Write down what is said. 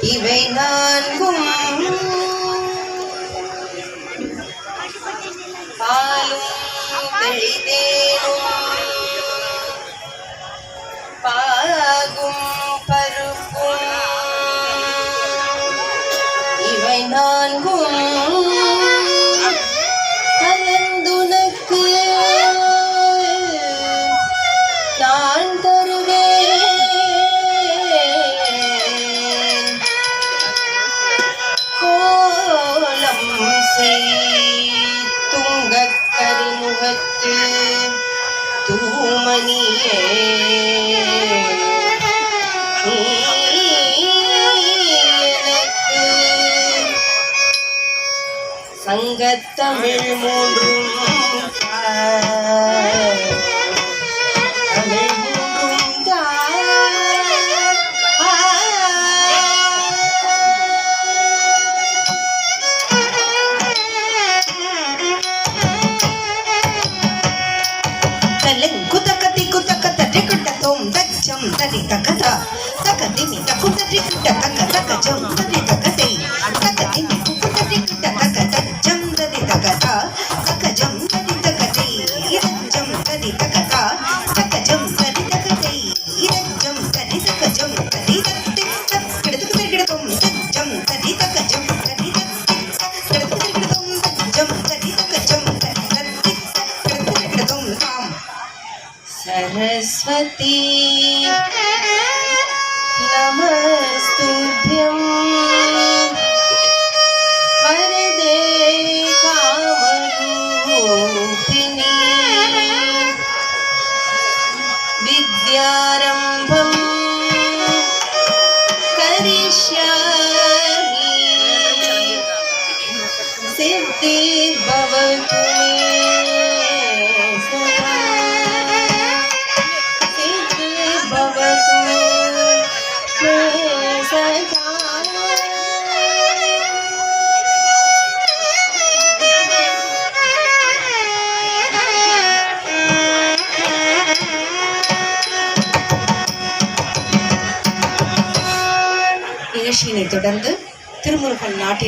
இவை நான்கும். பாலும் வெளிதேனும் பாகும் பருப்பும். இவை நான்கும். கலந்துனக்கு நான் தூமணியே. சங்கத்தமிழ் மூன்று うん、何かか सरस्वती नमस्तुभ्यं वरदे कामरूपिणी विद्यारम् காஷியினை தொடர்ந்து திருமுருகன் நாட்டிய